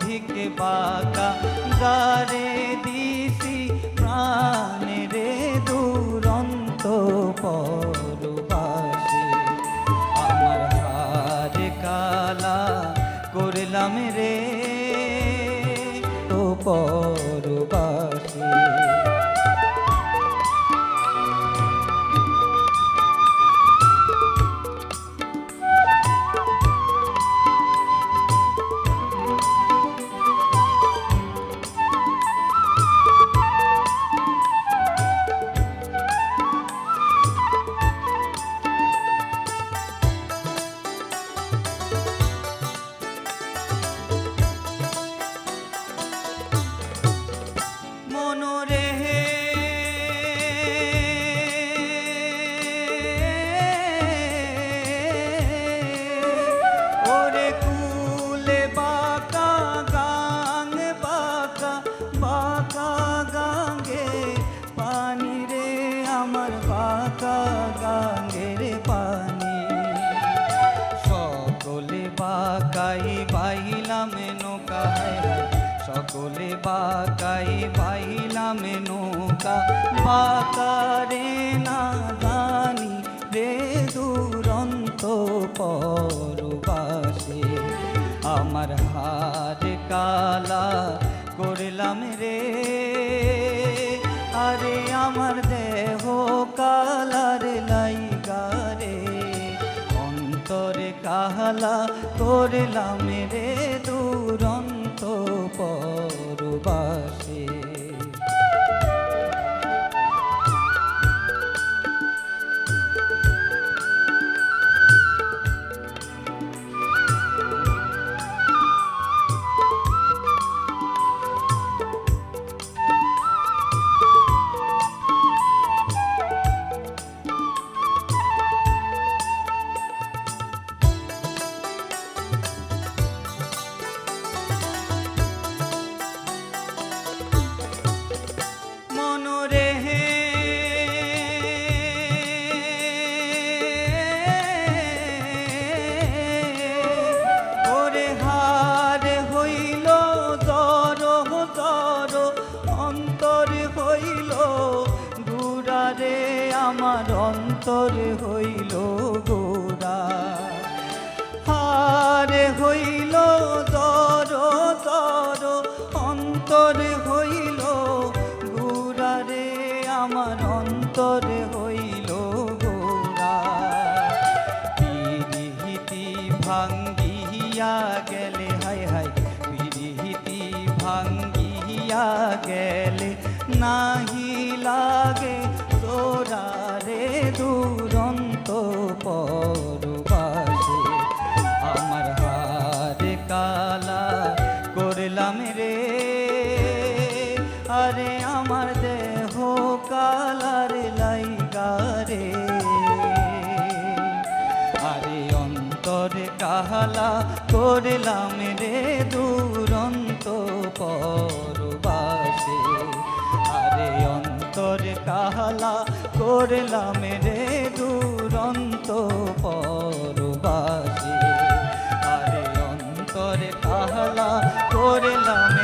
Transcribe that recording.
ধিকে বাঁকা গারে দিছি প্রাণে রে দুরন্ত পরবাসে। আমার হার কালা করলাম রে, তো পরবাসী আমার বাঁকা গাঙ্গের পানি। সকলে বাকাই বাইলাম নৌকায়। সকলে বাকাই বাইলাম নৌকা। বাকারে না জানি রে দুরন্ত পরবাসে। আমার হার কালা করলাম রে। আরে আমার দেহ কালার লাইগারে অন্তরে কাহালা করলাম রে দুরন্ত পরবাসে অন্তর হইল গুড়ারে আমার অন্তর হইল গোড়া হারে হইল দর দর, অন্তর হইল গুড়ারে আমার অন্তর হইল গোড়া ভাঙ্গিয়া গেলে ভাঙ্গিয়া গেলে নাহি লাগে তোরা রে দুরন্ত পরবাসে। আমার হার কালা করলাম রে, আরে আমার দেহ কালার লাইগারে আরে অন্তর কাহালা করলাম রে দুরন্ত পরবাসে জ্বালা করলাম রে দুরন্ত পরবাসী। আরে অন্তরে তাহলা করলাম